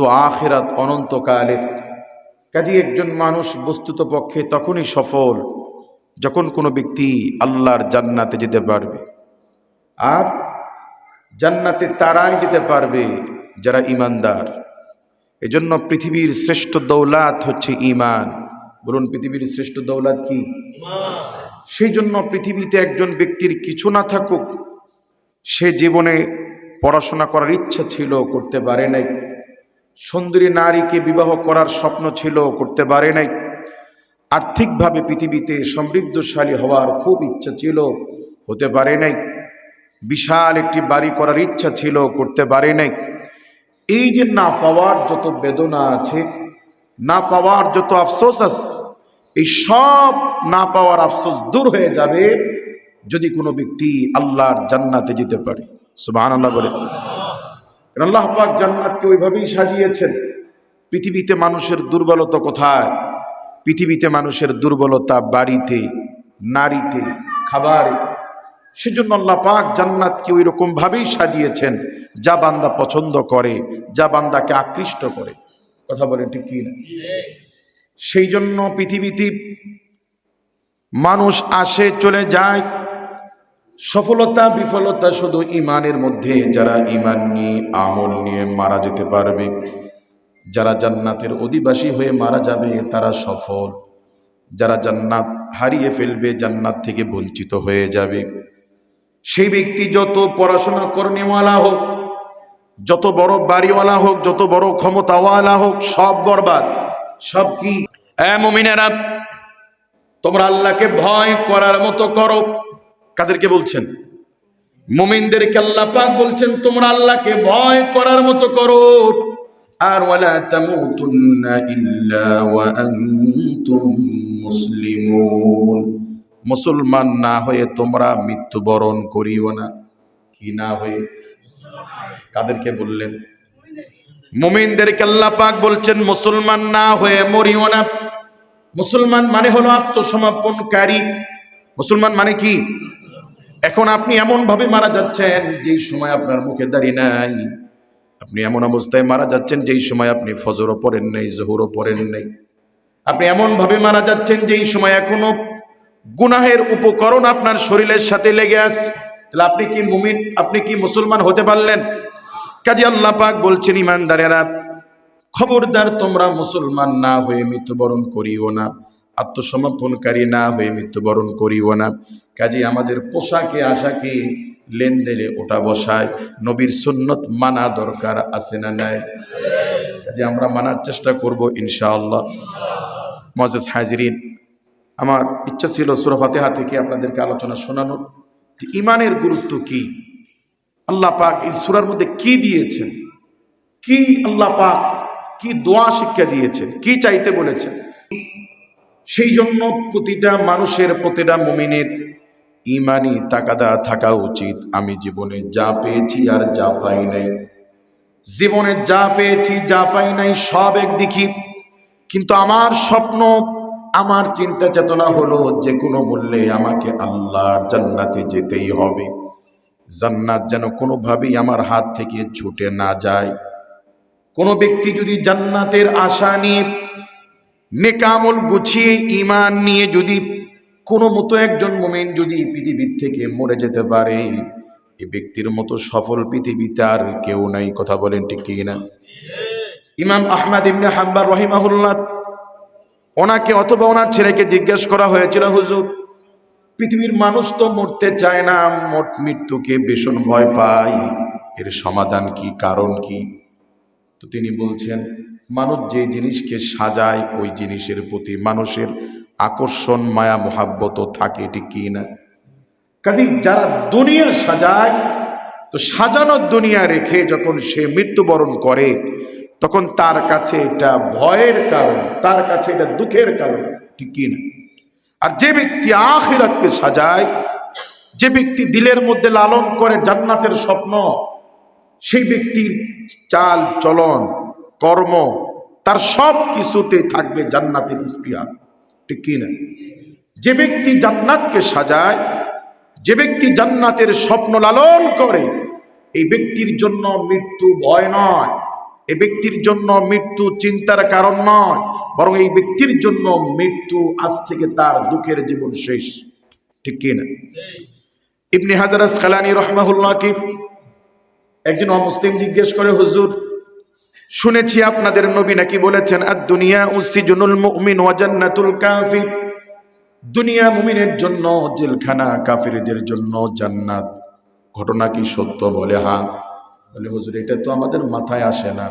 তো আখেরাত অনন্তকালের। কাজে একজন মানুষ বস্তুত পক্ষে তখনই সফল যখন কোনো ব্যক্তি আল্লাহর জান্নাতে যেতে পারবে। আর জান্নাতে তারাই যেতে পারবে যারা ইমানদার। এজন্য পৃথিবীর শ্রেষ্ঠ দৌলাত হচ্ছে ইমান বলুন পৃথিবীর শ্রেষ্ঠ দৌলাত কি? সেই জন্য পৃথিবীতে একজন ব্যক্তির কিছু না থাকুক সে জীবনে পড়াশোনা করার ইচ্ছা ছিল করতে পারে নাই। সুন্দরী নারীকে বিবাহ করার স্বপ্ন ছিল, করতে পারে নাই। আর্থিকভাবে পৃথিবীতে সমৃদ্ধশালী হওয়ার খুব ইচ্ছা ছিল, হতে পারে নাই। বিশাল একটি বাড়ি করার ইচ্ছা ছিল, করতে পারে নাই। এই যে না পাওয়ার যত বেদনা আছে, না পাওয়ার যত আফসোস আছে, এই সব না পাওয়ার আফসোস দূর হয়ে যাবে যদি কোনো ব্যক্তি আল্লাহর জান্নাতে যেতে পারে। সুবহান আল্লাহ বলে। আল্লাহ পাক জান্নাতকে ওইভাবেই সাজিয়েছেন। পৃথিবীতে মানুষের দুর্বলতা কোথায়? পৃথিবীতে মানুষের দুর্বলতা বাড়িতে, নারীতে, খাবারে। সেজন্য আল্লাহ পাক জান্নাতকে ওই রকম ভাবেই সাজিয়েছেন, যা বান্দা পছন্দ করে, যা বান্দাকে আকৃষ্ট করে। কথা বলেন ঠিক কি না? সেই জন্য পৃথিবীতে মানুষ আসে, চলে যায় সফলতা, বিফলতা শুধু ইমানের মধ্যে। যারা ইমান নিয়ে, আমল নিয়ে মারা যেতে পারবে, যারা জান্নাতের অধিবাসী হয়ে মারা যাবে, তারা সফল। যারা জান্নাত হারিয়ে ফেলবে, জান্নাত থেকে বঞ্চিত হয়ে যাবে। সেই ব্যক্তি যত পড়াশোনা করনেওয়ালা হোক, যত বড় বাড়িওয়ালা হোক, যত বড় ক্ষমতাওয়ালা হোক, সব বরবাদ। সব কি? মুমিনেরা, তোমরা আল্লাহকে ভয় করার মতো করো। কাদেরকে বলছেন? মুমিনদেরকে আল্লাহ পাক বলছেন, তোমরা আল্লাহকে ভয় করার মতো করো। আর ওয়ালা তামুতুন্না ইল্লা ওয়া আনতুম মুসলিমুন। মুসলমান না হয়ে তোমরা মৃত্যুবরণ করিও না। কি না হয়ে? কাদেরকে বললেন? মুমিনদেরকে আল্লাহ পাক বলছেন, মুসলমান না হয়ে মরিও না। মুসলমান মানে হলো আত্মসমর্পণকারী। মুসলমান মানে কি? এখন আপনি এমন ভাবে মারা যাচ্ছেন যেই সময় আপনার মুখে দাঁড়িয়ে নাই। আপনি এমন অবস্থায় মারা যাচ্ছেন যেই সময় আপনি ফজরও পড়েন নাই, জহুরও পড়েন নাই। আপনি এমন ভাবে মারা যাচ্ছেন যেই সময় এখনও গুনাহের উপকরণ আপনার শরীরের সাথে লেগে আছে। তাহলে আপনি কি মুমিন, আপনি কি মুসলমান হতে পারলেন? কাজী আল্লাহ পাক বলছেন, ইমানদারেরা, খবরদার তোমরা মুসলমান না হয়ে মৃত্যুবরণ করিও না। আত্মসমর্পণকারী না হয়ে মৃত্যুবরণ করিও না। কাজে আমাদের পোশাকে, আশাকে লেনদেনে ওটা বসায়। নবীর সুন্নত মানা দরকার আছে না নাই? কাজে আমরা মানার চেষ্টা করব ইনশাআল্লাহ। মজেস হাজিরিন, আমার ইচ্ছা ছিল সুরা ফাতেহা থেকে আপনাদেরকে আলোচনা শোনানোর। ইমানের গুরুত্ব কি? আল্লাহ পাক এই সুরার মধ্যে কি দিয়েছেন? কি আল্লাহ পাক কি দোয়া শিক্ষা দিয়েছেন? কি চাইতে বলেছেন? সেই জন্য প্রতিটা মানুষের, প্রতিটা মুমিনের ইমানি তাকাদা থাকা উচিত। আমি জীবনে যা পেয়েছি আর যা পাই নাই। জীবনে যা পেয়েছি, যা পাই নাই, সব একদিকে কিন্তু আমার স্বপ্ন, আমার চিন্তা চেতনা হলো যে কোনো মূল্যে আমাকে আল্লাহর জান্নাতে যেতেই হবে। জান্নাত যেন কোনোভাবেই আমার হাত থেকে ছুটে না যায়। কোনো ব্যক্তি যদি জান্নাতের আশা নিয়ে নেকামল গুছিয়ে ইমান নিয়ে যদি কোনো মতো একজন মোমেন যদি পৃথিবীর থেকে মরে যেতে পারে এই ব্যক্তির মতো সফল পৃথিবীতে আর কেউ নাই, কথা বলেন ঠিক কি না ইমাম আহমদ ইবনে হাম্বার রহিমাহুল্লাহ ওনাকে অথবা ওনার ছেলেকে জিজ্ঞেস করা হয়েছিল, হুজুর, পৃথিবীর মানুষ তো মরতে চায় না, মোট মৃত্যুকে ভীষণ ভয় পায়, এর সমাধান কি, কারণ কি? তো তিনি বলছেন মানুষ যে জিনিসকে সাজায়, ওই জিনিসের প্রতি মানুষের আকর্ষণ, মায়া, মহাব্বত থাকে এটি কি না? কাজে যারা দুনিয়া সাজায়, তো সাজানোর দুনিয়া রেখে যখন সে মৃত্যুবরণ করে, তখন তার কাছে এটা ভয়ের কারণ, তার কাছে এটা দুঃখের কারণ, ঠিক কি না? আর যে ব্যক্তি আখিরাতকে সাজায়, যে ব্যক্তি দিলের মধ্যে লালন করে জান্নাতের স্বপ্ন, সেই ব্যক্তির চাল চলন কর্ম, তার সব কিছুতে থাকবে জান্নাতের স্পৃহা ঠিক কি না? যে ব্যক্তি জান্নাতকে সাজায়, যে ব্যক্তি জান্নাতের স্বপ্ন লালন করে, এই ব্যক্তির জন্য মৃত্যু ভয় নয়। এই ব্যক্তির জন্য মৃত্যু চিন্তার কারণ নয়, বরং এই ব্যক্তির জন্য মৃত্যু আজ থেকে তার দুঃখের জীবন শেষ। ঠিক কি কিনা ইবনে হাজার রহমাহুল্লাহ কি? একজন অমুসলিম জিজ্ঞেস করে, হুজুর শুনেছি আপনাদের নবী নাকি বলেছেন আর দুনিয়া উসিজুনুল মুমিন ওয়া জান্নাতুল কাফির। দুনিয়া মুমিনের জন্য জেলখানা, কাফিরদের জন্য জান্নাত। ঘটনা কি সত্য? বলে, হা। বলে, হুজুর, এটা তো আমাদের মাথায় আসে না।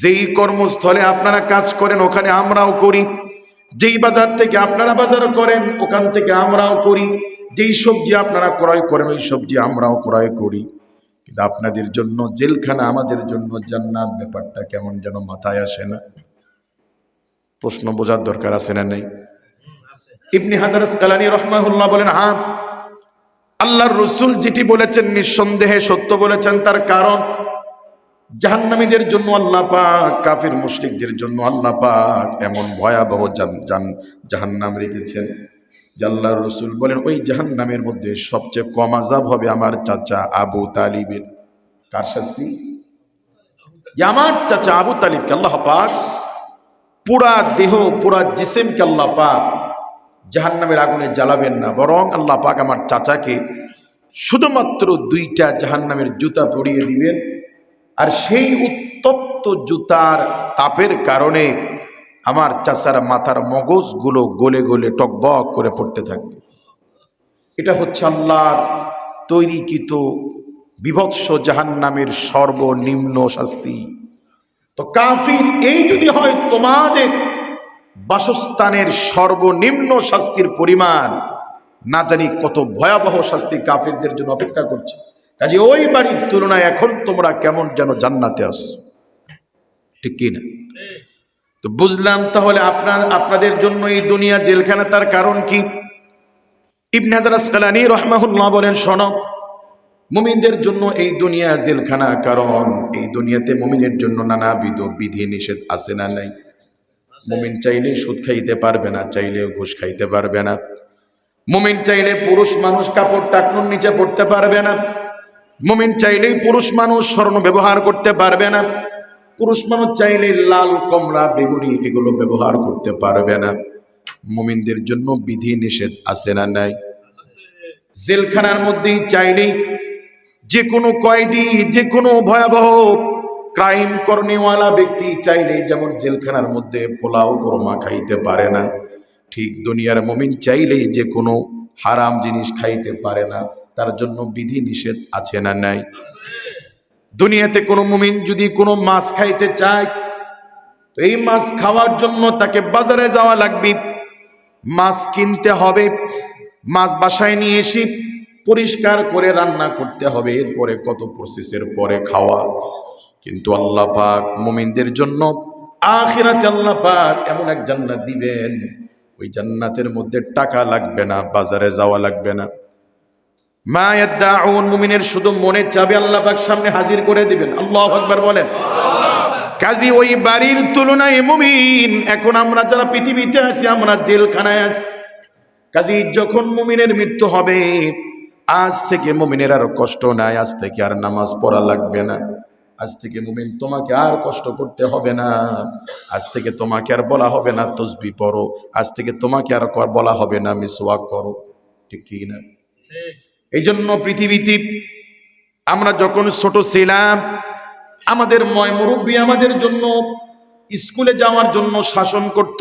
যেই কর্মস্থলে আপনারা কাজ করেন, ওখানে আমরাও করি। যেই বাজার থেকে আপনারা বাজার করেন, ওখান থেকে আমরাও করি। যেই সবজি আপনারা ক্রয় করেন, ওই সবজি আমরাও ক্রয় করি। কিন্তু আপনাদের জন্য, জেলখানা আমাদের জন্য জান্নাত ব্যাপারটা কেমন যেন মাথায় আসে না। প্রশ্ন বোঝার দরকার আছে না নেই? ইবনি হাজার কালানি রহমাহুল্লাহ বলেন হ্যাঁ আল্লাহর রসুল যেটি বলেছেন নিঃসন্দেহে সত্য বলেছেন, তার কারণ জাহান্নামীদের জন্য আল্লাহ পাক, কাফির মুশরিকদের জন্য আল্লাহ পাক এমন ভয়াবহ জাহান্নাম রেখেছেন। যে আল্লাহর রসুল বলেন, ওই জাহান্নামের মধ্যে সবচেয়ে কম আজাব হবে আমার চাচা আবু তালিবের। কার শাস্তি? আমার চাচা আবু তালিবকে আল্লাহ পাক পুরা দেহ, পুরা জিসেমকে আল্লাহ পাক জাহান্নামের আগুনে জ্বালাবেন না, বরং আল্লাহ পাক আমার চাচাকে শুধুমাত্র দুইটা জাহান্নামের জুতা পরিয়ে দিবেন। আর সেই উত্তপ্ত জুতার তাপের কারণে আমার চাচার মাথার মগজগুলো গলে গলে টকবক করে পড়তে থাকবে। এটা হচ্ছে আল্লাহর তৈরিকৃত বিভৎস জাহান্নামের সর্বনিম্ন শাস্তি। তো কাফির, এই যদি হয় তোমাদের বাসস্থানের সর্বনিম্ন শাস্তির পরিমাণ, না জানি কত ভয়াবহ শাস্তি কাফিরদের জন্য অপেক্ষা করছে। কাজে ওই বাড়ির তুলনায় এখন তোমরা কেমন যেন জান্নাতে আস ঠিক কি না তো বুঝলাম তাহলে আপনার, আপনাদের জন্য এই দুনিয়া জেলখানা তার কারণ কি? ইবনে হাজার আসকালানি রহমাহুল্লাহ বলেন, শোনো, মুমিনদের জন্য এই দুনিয়া জেলখানা কারণ। এই দুনিয়াতে মুমিনের জন্য নানাবিধ বিধি নিষেধ আছে না নাই? মুমিন চাইলে সুদ খাইতে পারবে না, চাইলেও ঘুষ খাইতে পারবে না। মুমিন চাইলে পুরুষ মানুষ কাপড় টাকনুর নিচে পড়তে পারবে না। মুমিন চাইলেই পুরুষ মানুষ স্বর্ণ ব্যবহার করতে পারবে না। পুরুষ মানুষ চাইলে লাল, কমলা, বেগুনি এগুলো ব্যবহার করতে পারবে না। মুমিনদের জন্য বিধি নিষেধ আছে না নাই? জেলখানার মধ্যেই চাইলেই যে কোনো কয়েদি যে কোনো ভয়াবহ ক্রাইম করণীওয়ালা ব্যক্তি চাইলে যেমন জেলখানার মধ্যে পোলাও, কোরমা খাইতে পারে না, ঠিক দুনিয়ার মমিন চাইলেই যে কোনো হারাম জিনিস খাইতে পারে না, তার জন্য বিধি নিষেধ আছে না নাই? দুনিয়াতে কোনো মুমিন যদি কোনো মাছ খাইতে চায়, তো এই মাছ খাওয়ার জন্য তাকে বাজারে যাওয়া লাগবে। মাছ কিনতে হবে, মাছ বাসায় নিয়ে এসে পরিষ্কার করে রান্না করতে হবে, এরপরে কত প্রসেসের পরে খাওয়া। কিন্তু আল্লাহ পাক মুমিনদের জন্য আখিরাতে আল্লাহ পাক এমন এক জান্নাত দিবেন। ওই জান্নাতের মধ্যে টাকা লাগবে না, বাজারে যাওয়া লাগবে না। মা ইয়াদ্দাউন, মুমিনের শুধু মনে চাবে আল্লাহ পাক সামনে হাজির করে দিবেন। আল্লাহু আকবার বলেন। কাজী ওই বাড়ির তুলনায় মুমিন, এখন আমরা যারা পৃথিবীতে আছি, আমরা জেলখানায় আছি। কাজী যখন মুমিনের মৃত্যু হবে, আজ থেকে মুমিনের আর কষ্ট নাই, আজ থেকে আর নামাজ পড়া লাগবে না। আজ থেকে মুমিন তোমাকে আর কষ্ট করতে হবে না। আজ থেকে তোমাকে আর বলা হবে না, তসবি পড়ো। আজ থেকে তোমাকে আর বলা হবে না, মিসওয়াক করো। ঠিক কি না? এই জন্য পৃথিবীতে আমরা যখন ছোট ছিলাম, আমাদের ময় মুরব্বী আমাদের জন্য স্কুলে যাওয়ার জন্য শাসন করত,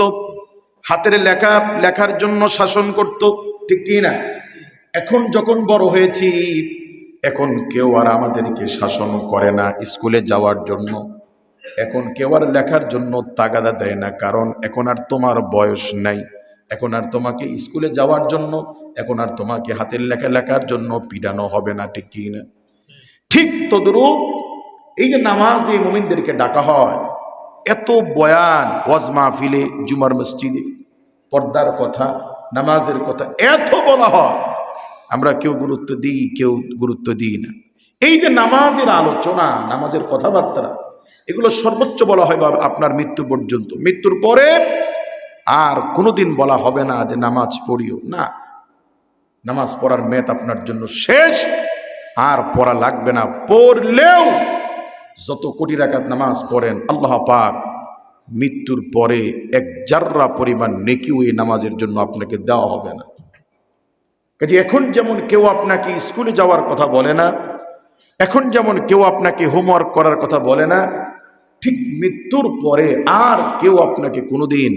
হাতের লেখা, লেখার জন্য শাসন করত, ঠিক কি না? এখন যখন বড় হয়েছি, এখন কেউ আর আমাদেরকে শাসন করে না স্কুলে যাওয়ার জন্য। এখন কেউ আর লেখার জন্য তাগাদা দেয় না, কারণ এখন আর তোমার বয়স নাই। এখন আর তোমাকে স্কুলে যাওয়ার জন্য, এখন আর তোমাকে হাতের লেখা লেখার জন্য পিডানো হবে না, ঠিক কি না ঠিক তদ্রূপ এই যে নামাজ এই মোমিনদেরকে ডাকা হয়, এত বয়ান ওয়াজ মাহফিলে, জুমার মসজিদে, পর্দার কথা, নামাজের কথা এত বলা হয়। আমরা কেউ গুরুত্ব দিই, কেউ গুরুত্ব দিই না। এই যে নামাজের আলোচনা, নামাজের কথাবার্তা, এগুলো সর্বোচ্চ বলা হয় আপনার মৃত্যু পর্যন্ত। মৃত্যুর পরে আর কোনোদিন বলা হবে না যে নামাজ পড়িও। না, নামাজ পড়ার মেত আপনার জন্য শেষ, আর পড়া লাগবে না। পড়লেও যত কোটি রাকাত নামাজ পড়েন, আল্লাহ পাক মৃত্যুর পরে এক জাররা পরিমাণ নেকিও এই নামাজের জন্য আপনাকে দেওয়া হবে না। কাজে এখন যেমন কেউ আপনাকে স্কুলে যাওয়ার কথা বলে না, এখন যেমন কেউ আপনাকে হোমওয়ার্ক করার কথা বলে না, ঠিক মৃত্যুর পরে আর কেউ আপনাকে কোনোদিন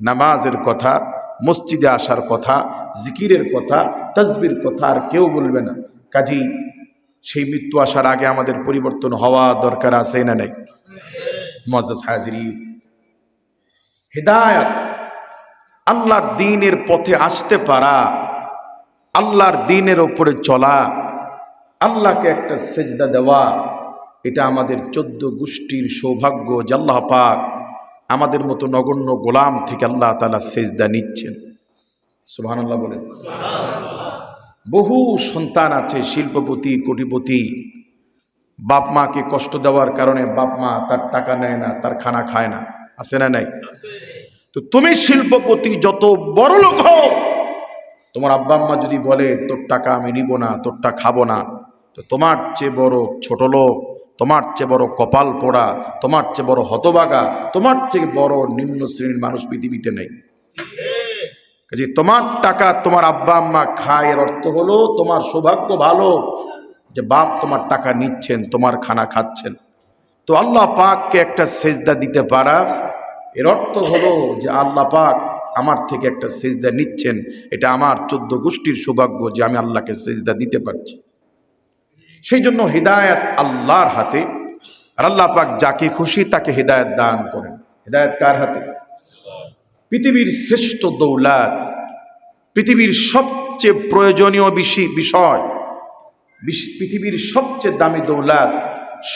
নামাজের কথা, মসজিদে আসার কথা, জিকিরের কথা তসবির কথা আর কেউ বলবে না। কাজী, সেই মৃত্যু আসার আগে আমাদের পরিবর্তন হওয়া দরকার আছে না নাই? মজাজ হাজিরি হৃদায়ত, আল্লাহর দিনের পথে আসতে পারা, আল্লাহর দিনের ওপরে চলা, আল্লাহকে একটা সেজদা দেওয়া, এটা আমাদের চোদ্দ গোষ্ঠীর সৌভাগ্য যে আল্লাহ পাক আমাদের মতো নগণ্য গোলাম থেকে আল্লাহ তালা সেজদা নিচ্ছেন। সুবহান আল্লাহ বলেন। বহু সন্তান আছে, শিল্পপতি, কোটিপতি, বাপ মাকে কষ্ট দেওয়ার কারণে বাপ মা তার টাকা নেয় না, তার খানা খায় না। আছে না নাই? তো তুমি শিল্পপতি, যত বড় লোক হও, তোমার আব্বা আম্মা যদি বলে, তোর টাকা আমি নিব না, তোরটা খাব না, তো তোমার চেয়ে বড় ছোট লোক তোমার চেয়ে বড় কপাল পোড়া, তোমার চেয়ে বড় হতবাগা তোমার চেয়ে বড় নিম্ন শ্রেণির মানুষ পৃথিবীতে নেই। তোমার টাকা তোমার আব্বা আম্মা খায় এর অর্থ হলো তোমার সৌভাগ্য ভালো, যে বাপ তোমার টাকা নিচ্ছেন, তোমার খানা খাচ্ছেন। তো আল্লাহ পাককে একটা সেজদা দিতে পারা, এর অর্থ হলো যে আল্লাহ পাক আমার থেকে একটা সেজদা নিচ্ছেন, এটা আমার চোদ্দ গোষ্ঠীর সৌভাগ্য যে আমি আল্লাহকে সেজদা দিতে পারছি। সেই জন্য হৃদায়ত আল্লাহর হাতে আর আল্লাহ পাক যাকে খুশি তাকে হৃদায়ত দান করেন। হৃদায়ত কার হাতে? পৃথিবীর শ্রেষ্ঠ দৌলাত, পৃথিবীর সবচেয়ে প্রয়োজনীয় বিষয় পৃথিবীর সবচেয়ে দামি দৌলাত,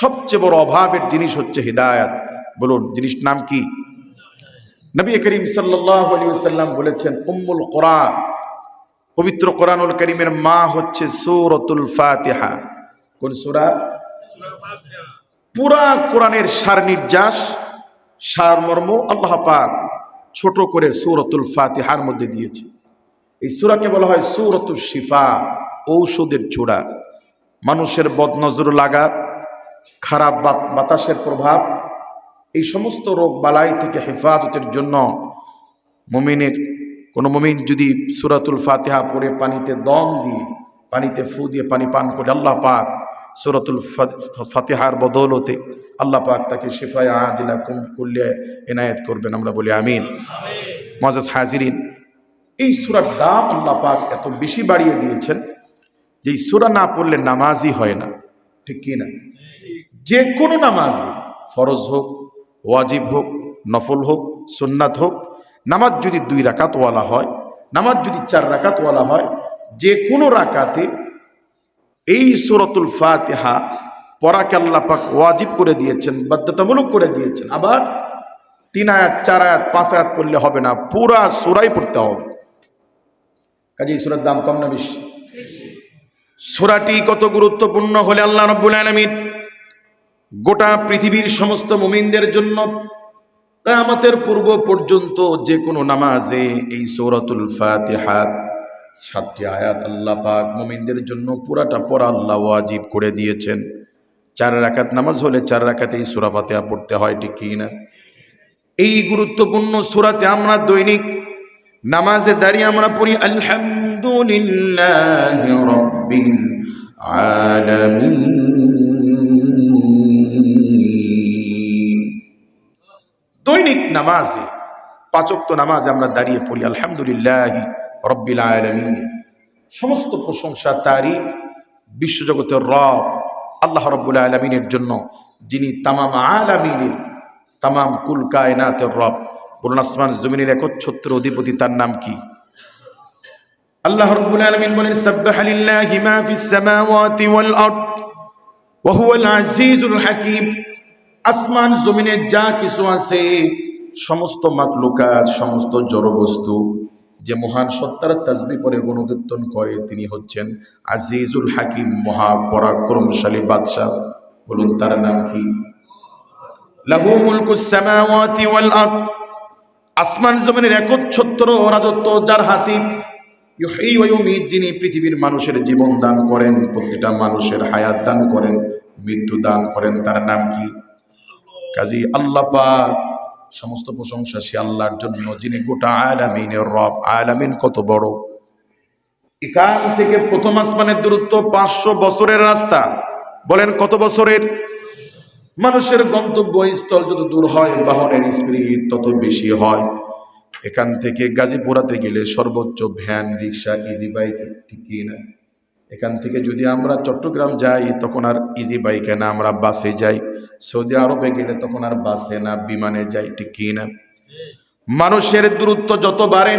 সবচেয়ে বড় অভাবের জিনিস হচ্ছে হৃদায়ত। বলুন, জিনিস নাম কি? নবী করিম সাল্লাম বলেছেন, উম্মুল কোরআন। পবিত্র কোরআনুল করিমের মা হচ্ছে সূরাতুল ফাতিহা। কোন সুরা? পুরা কোরআনের সার নির্যাস সারমর্ম আল্লাহ পাক ছোট করে সূরাতুল ফাতিহার মধ্যে দিয়েছে। এই সুরাকে বলা হয় সূরাতুল শিফা, ঔষধের চূড়া। মানুষের বদনজর লাগা, খারাপ বাত- বাতাসের প্রভাব, এই সমস্ত রোগ বালাই থেকে হেফাজতের জন্য মুমিনের কোনো মুমিন যদি সুরাতুল ফাতিহা পড়ে পানিতে দম দিয়ে, পানিতে ফু দিয়ে পানি পান করে আল্লাহ পাক সুরাতুল ফাতিহার বদৌলতে আল্লাহ পাক তাকে শেফায় আদিলা কুম করলে এনায়েত করবেন, আমরা বলি আমিন। মজাজ হাজিরিন, এই সুরার দাম আল্লাহ পাক এত বেশি বাড়িয়ে দিয়েছেন যে এই সুরা না পড়লে নামাজই হয় না। ঠিক কি না? যে কোনো নামাজ ফরজ হোক, ওয়াজিব হোক, নফল হোক, সুন্নাত হোক, নামাজ যদি দুই রাকাতওয়ালা হয়, নামাজ যদি চার রাকাতওয়ালা হয়, যে কোনো রাকাতে এই সুরতুল ফাতিহা পড়াকে আল্লাহ পাক ওয়াজিব করে দিয়েছেন, বাধ্যতামূলক করে দিয়েছেন। আবার তিন আয়াত, চার আয়াত, পাঁচ আয়াত পড়লে হবে না, পুরা সুরাই পড়তে হবে। কাজে এই সুরার দাম কম না বেশি? সুরাটি কত গুরুত্বপূর্ণ হলে আল্লাহ রব্বুল আলামিন গোটা পৃথিবীর সমস্ত মুমিনদের জন্য কামতের পূর্ব পর্যন্ত যে কোনো নামাজে এই সৌরাতুল ফাতিহা সাতটি আয়াত আল্লাহ পাক মুমিনদের জন্য পুরাটা পড়া আল্লাহ ওয়াজিব করে দিয়েছেন। চার রাকাত নামাজ হলে চার রাকাতে এই সূরা পড়তে হয়, ঠিক কি না? এই গুরুত্বপূর্ণ সুরাতে আমরা দৈনিক নামাজে দাঁড়িয়ে আমরা পড়ি, আলহামদুলিল্লাহ দৈনিক নামাজে পাঁচক্ত নামাজে আমরা দাঁড়িয়ে পড়ি, আলহামদুলিল্লাহ রব্বিল আলামিন। সমস্ত প্রশংসা তারিফ বিশ্বজগতের রব আল্লাহ রব্বুল আলমিনের জন্য, যিনি তামাম আলামিনের, তামাম কুল কায়নাতের রব। বলুন, আসমান জমিনের একচ্ছত্র অধিপতি তার নাম কি? আল্লাহ রব্বুল আলামিন বলেন, সাব্বাহা লিল্লাহি মা ফিস সামাওয়াতি ওয়াল আরদ, ওয়া হুয়াল আজিজুল আসমান জমিনে যা কিছু আছে, সমস্ত মাকলুকাত সমস্ত জড়বস্তু যে মহান সত্তার তাজবি পরে গুণকীর্তন করে তিনি হচ্ছেন আজিজুল হাকিম মহা মহাপরাক্রমশালী বাদশাহ। বলুন, তার নাম কি? লাহু মুলকু সামাওয়াতি ওয়াল আরদ। আসমান জমিনের একচ্ছত্র রাজত্ব যার হাতি। ইউহয়ী ওয়া ইউমীত, যিনি পৃথিবীর মানুষের জীবন দান করেন, প্রতিটা মানুষের হায়াত দান করেন, মৃত্যু দান করেন, তার নাম কি? কাজী আল্লাহ পাক। সমস্ত প্রশংসা সে আল্লাহর জন্য, যিনি গোটা আলামিনের রব। আলামিন কত বড়। এখান থেকে প্রথম আসমানের দূরত্ব পাঁচশো বছরের রাস্তা। বলেন কত বছরের? মানুষের গন্তব্য স্থল যত দূর হয়, বাহনের স্পিড তত বেশি হয়। এখান থেকে গাজীপুরাতে গেলে সর্বোচ্চ ভ্যান, রিক্সা ইজি বাইক ঠিক না এখান থেকে যদি আমরা চট্টগ্রাম যাই, তখন আর ইজি বাইকে না, আমরা বাসে যাই। সৌদি আরবে গেলে তখন আর বাসে না, বিমানে যাই, ঠিক না? মানুষের দূরত্ব যত বাড়ে,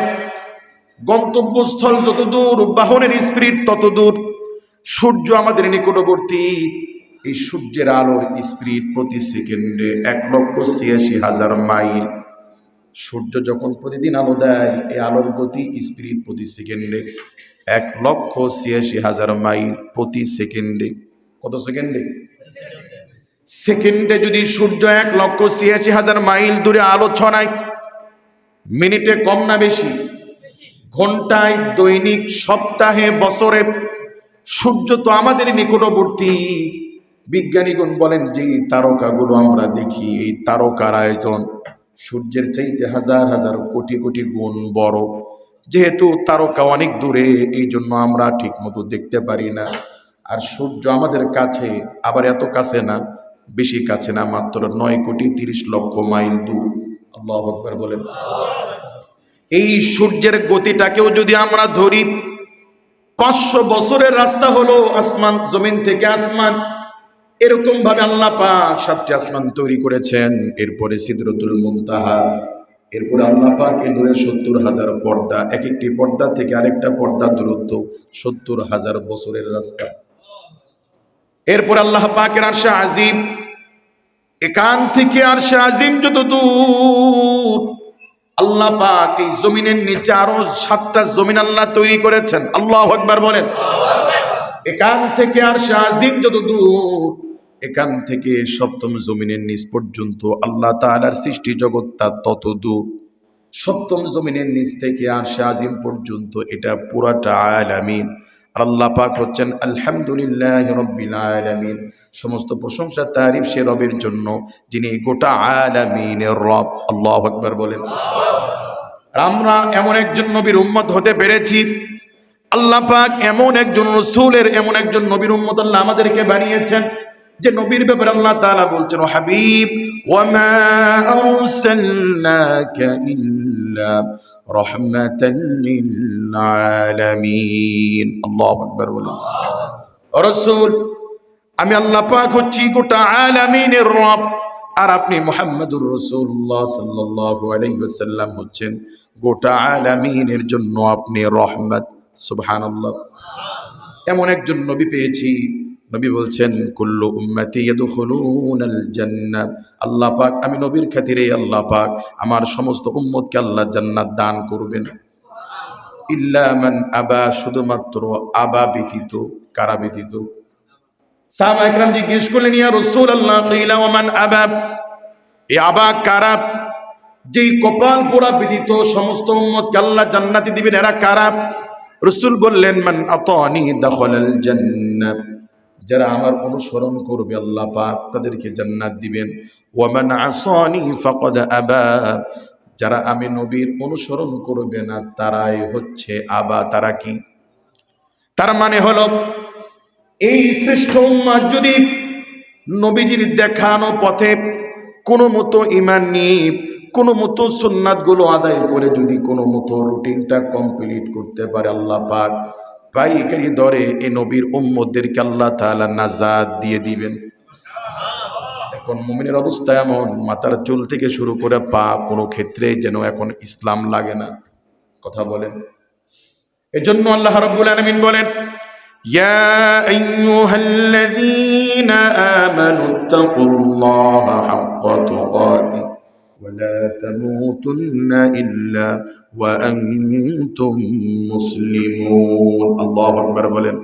গন্তব্যস্থল যত দূর, বাহনের স্পিরিট তত দূর, সূর্য আমাদের নিকটবর্তী। এই সূর্যের আলোর স্পিরিট প্রতি সেকেন্ডে এক লক্ষ ছিয়াশি হাজার মাইল সূর্য যখন প্রতিদিন আলো দেয়, এই আলোর গতি স্পিরিট প্রতি সেকেন্ডে এক লক্ষ ছিয়াশি হাজার মাইল প্রতি সেকেন্ডে। কত সেকেন্ডে? সেকেন্ডে যদি সূর্য এক লক্ষ ছিয়াশি হাজার মাইল দূরে আলো ছড়ায়, মিনিটে কম না বেশি? ঘন্টায় দৈনিক, সপ্তাহে বছরে? সূর্য তো আমাদের নিকটবর্তী। বিজ্ঞানীগণ বলেন যে তারকাগুলো আমরা দেখি, এই তারকার আয়োজন। সূর্যের চাইতে হাজার হাজার কোটি কোটি গুণ বড়। যেহেতু তারকা অনেক দূরে, এই জন্য আমরা ঠিক মতো দেখতে পারি না। আর সূর্য আমাদের কাছে আবার এত কাছে না, বেশি কাছে না, মাত্র নয় কোটি তিরিশ লক্ষ মাইল দূর। বলেন। এই সূর্যের গতিটাকেও যদি আমরা ধরি, পাঁচশো বছরের রাস্তা হলো আসমান, জমিন থেকে আসমান। এরকম ভাবে আল্লাহ পাক সাতটি আসমান তৈরি করেছেন। এরপরে সিদরতুল মুনতাহা, এরপরে আল্লাহ পাক নূরের সত্তর হাজার পর্দা এক একটি পর্দা থেকে আরেকটা পর্দা দূরত্ব সত্তর হাজার বছরের রাস্তা। এরপর আল্লাহ পাকের আরশা আজিম, এখান থেকে আরশা আজিম যত দূর আল্লাহ পাক এই জমিনের নিচে আরও সাতটা জমিন আল্লাহ তৈরি করেছেন। আল্লাহ একবার বলেন। এখান থেকে আর শাহিম যত দূর এখান থেকে সপ্তম জমিনের নিচ পর্যন্ত আল্লাহ তাআলার সৃষ্টি জগৎটা তত দূর। সপ্তম জমিনের নিচ থেকে আর শাহিম পর্যন্ত এটা পুরাটা আলামিন। আর আল্লাহ পাক হচ্ছেন আলহামদুলিল্লাহ রব্বিল আলামিন। সমস্ত প্রশংসা তারিফ সে রবের জন্য, যিনি গোটা আলামিনের রব। আল্লাহ আকবার বলেন। আমরা এমন একজন নবীর উম্মত হতে পেরেছি। আল্লাহ পাক এমন একজন রসুলের, এমন একজন নবীর উম্মত আল্লাহ আমাদেরকে বানিয়েছেন। যে নবীর ব্যাপারে আল্লাহ তাআলা বলছেন, ও হাবিব, ওয়ামা আরসালনাকা ইল্লা রাহমাতান লিল আলামিন আল্লাহু আকবার বলেন। আমি আল্লাহ পাক হচ্ছি গোটা আলামিনের রব, আর আপনি মোহাম্মদুর রসুল্লাহ সাল্লাল্লাহু আলাইহি হচ্ছেন গোটা আলামিনের জন্য আপনি রহমত। সুবহানাল্লাহ। এমন একজন নবী পেয়েছি নবী বলছেন, কুল্লু উম্মতি ইয়াদখুলুনাল জান্নাত আল্লাহ পাক, আমি নবীর খাতিরে আল্লাহ পাক, আমার সমস্ত উম্মতকে আল্লাহ জান্নাত দান করবেন। ইল্লা মান আবা, শুধুমাত্র আবা ব্যতীত, কারা ব্যতীত? সাহাবা একরাম জিজ্ঞেস করলেন, ইয়া রাসূলুল্লাহ, কিলা ওয়া মান আবা? এই আবা কারা? যেই কপাল পোড়া বিদিত সমস্ত উম্মতকে আল্লাহ জান্নাতি দিবেন, এরা কারা? রসুল বললেন, মান আতানি দাখালাল জান্নাত যারা আমার অনুসরণ করবে, আল্লাহ পাক তাদেরকে জান্নাত দিবেন। ওয়া মান আসানি ফাকাদ আবা। যারা আমি নবীর অনুসরণ করবে না, তারাই হচ্ছে আবা, তারা কি? তার মানে হলো, এই শ্রেষ্ঠ উম্মাদ যদি নবীজির দেখানো পথে কোনো মতো ইমান নিয়ে, কোনো মতো সুন্নাতগুলো আদায় করে, যদি কোনো মতো রুটিনটা কমপ্লিট করতে পারে, আল্লাহ পাক পাইকারি দরে এ নবীর উম্মদেরকে আল্লাহ তালা নাজাদ দিয়ে দিবেন। এখন মুমিনের অবস্থা এমন, মাথার চুল থেকে শুরু করে পা কোনো ক্ষেত্রে যেন এখন ইসলাম লাগে না। কথা বলেন। এজন্য আল্লাহ রব্বুল আলমিন বলেন, ইয়া আইয়ুহাল্লাযীনা ولا تموتن إلا وأنتم مسلمون الله أكبر বলেন